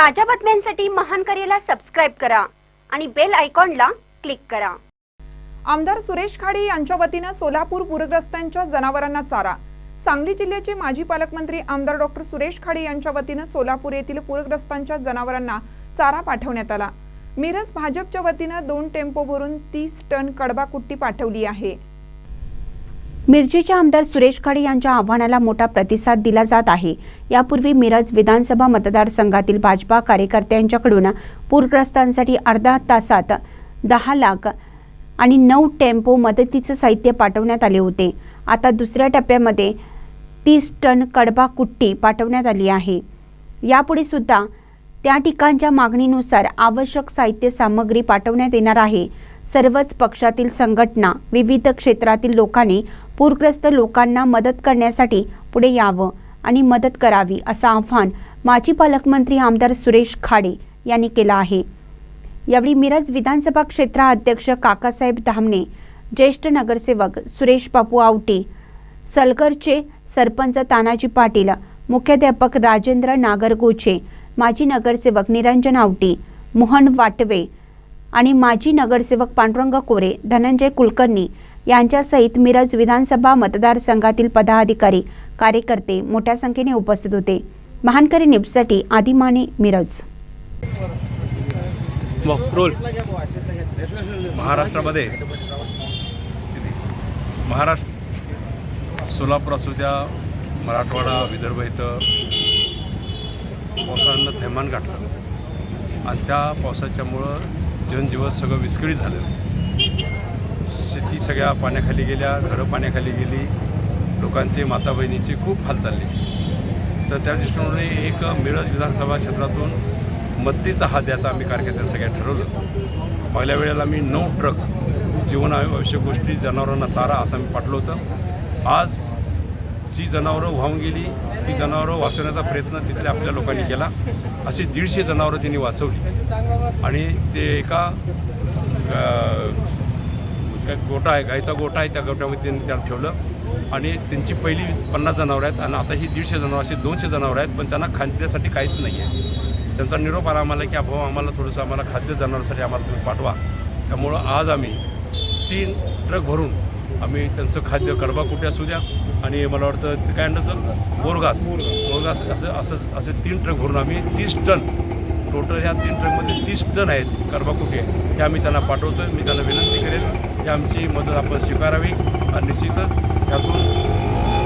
ताज्या बातम्यांसाठी महान करेला सबस्क्राईब करा आणि बेल आयकॉनला क्लिक करा. आमदार सुरेश खाडे यांच्या वतीनं सोलापूर पूरग्रस्तांच्या जनावरांना चारा. सांगली जिल्ह्याचे माजी पालकमंत्री आमदार डॉक्टर सुरेश खाडे यांच्या वतीनं सोलापूर येथील पूरग्रस्तांच्या जनावरांना चारा पाठवण्यात आला. मिरज भाजपच्या वतीनं दोन टेम्पो भरून तीस टन कडबा कुट्टी पाठवली आहे. मिरचीचे आमदार सुरेश खाडे यांच्या आव्हानाला मोठा प्रतिसाद दिला जात आहे. यापूर्वी मिरज विधानसभा मतदारसंघातील भाजपा कार्यकर्त्यांच्याकडून पूरग्रस्तांसाठी अर्धा तासात दहा लाख आणि नऊ टेम्पो मदतीचं साहित्य पाठवण्यात आले होते. आता दुसऱ्या टप्प्यामध्ये तीस टन कडबा कुट्टी पाठवण्यात आली आहे. यापुढे सुद्धा त्या ठिकाणच्या मागणीनुसार आवश्यक साहित्य सामग्री पाठवण्यात येणार आहे. सर्वच पक्षातील संघटना विविध क्षेत्रातील लोकांनी पूरग्रस्त लोकांना मदत करण्यासाठी पुढे यावं आणि मदत करावी असं आव्हान माजी पालकमंत्री आमदार सुरेश खाडे यांनी केलं आहे. यावेळी मिरज विधानसभा क्षेत्र अध्यक्ष काकासाहेब धामणे ज्येष्ठ नगरसेवक सुरेश बापू आवटे सलगरचे सरपंच तानाजी पाटील मुख्याध्यापक राजेंद्र नागरगोचे माजी नगरसेवक निरंजन आवटे मोहन वाटवे आणि माजी नगरसेवक पांडुरंग कोरे धनंजय कुलकर्णी यांच्यासहित मिरज विधानसभा मतदारसंघातील पदाधिकारी कार्यकर्ते मोठ्या संख्येने उपस्थित होते. महानकरी न्यूजसाठी आदिमाने मिरज. महाराष्ट्रामध्ये महाराष्ट्र सोलापूर असू द्या मराठवाडा विदर्भ इथं पावसानं थैमान गाठलं आणि त्या पावसाच्यामुळं जनजीवन सगळं विस्कळीत झालं. शेती सगळ्या पाण्याखाली गेल्या घरं पाण्याखाली गेली. लोकांचे माता बहिणीचे खूप हाल चालले. तर त्या दृष्टीने एक मिरज विधानसभा क्षेत्रातून मदतीचा हात द्यायचा आम्ही कार्यकर्त्यांनी सगळ्या ठरवलं. पहिल्या वेळेला मी नऊ ट्रक जीवनावश्यक गोष्टी जनावरांना चारा असं मी पाठवलं होतं. आज जी जनावरं वाहून गेली ती जनावरं वाचवण्याचा प्रयत्न तिथल्या आपल्या लोकांनी केला. अशी दीडशे जनावरं त्यांनी वाचवली. आणि ते एका गोटा गोठा आहे गाईचा गोठा आहे त्या गोठ्यामध्ये त्यांनी त्याला ठेवलं. आणि त्यांची पहिली पन्नास जनावरं आहेत आणि आता ही दीडशे जनावरं अशी दोनशे जनावरं आहेत पण त्यांना खाद्यासाठी काहीच नाही आहे. त्यांचा निरोप आला आम्हाला की अभाव आम्हाला थोडंसं आम्हाला खाद्य जनावरांसाठी आम्हाला तुम्ही पाठवा. त्यामुळं आज आम्ही तीन ट्रक भरून आम्ही त्यांचं खाद्य कडबा कुठे असू द्या. आणि मला वाटतं ते काय म्हणतात बोरघास. बोरघास. असं असं असे तीन ट्रक भरून आम्ही तीस टन. टोटल ह्या तीन ट्रकमध्ये तीस टन आहेत कर्बाकुटे हे आम्ही त्यांना पाठवतो मी त्यांना विनंती करेन की आमची मदत आपण स्वीकारावी. आणि निश्चितच त्यातून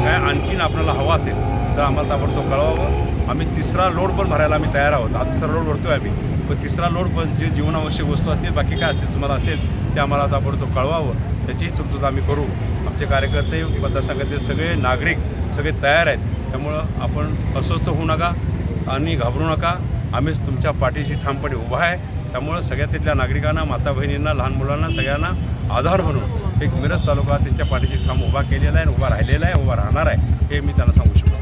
काय आणखीन आपल्याला हवा असेल तर आम्हाला ताबडतोब कळवावं. आम्ही तिसरा लोड पण भरायला आम्ही तयार आहोत. आज तिसरा लोड भरतो आहे आम्ही. पण तिसरा लोड पण जे जीवनावश्यक वस्तू असतील बाकी काय असतील तुम्हाला असेल ते आम्हाला ताबडतोब कळवावं. त्याचीही तरतूद आम्ही करू. आमचे कार्यकर्ते मतदारसंघातील सगळे नागरिक सगळे तयार आहेत. त्यामुळं आपण अस्वस्थ होऊ नका आणि घाबरू नका. आम्ही तुमच्या पाठीशी ठामपणे उभा आहे. त्यामुळं सगळ्या तिथल्या नागरिकांना माता बहिणींना लहान मुलांना सगळ्यांना आधार म्हणून एक मिरज तालुका त्यांच्या पाठीशी ठाम उभा केलेला आहे उभा राहिलेला आहे उभा राहणार आहे हे मी त्यांना सांगू शकतो.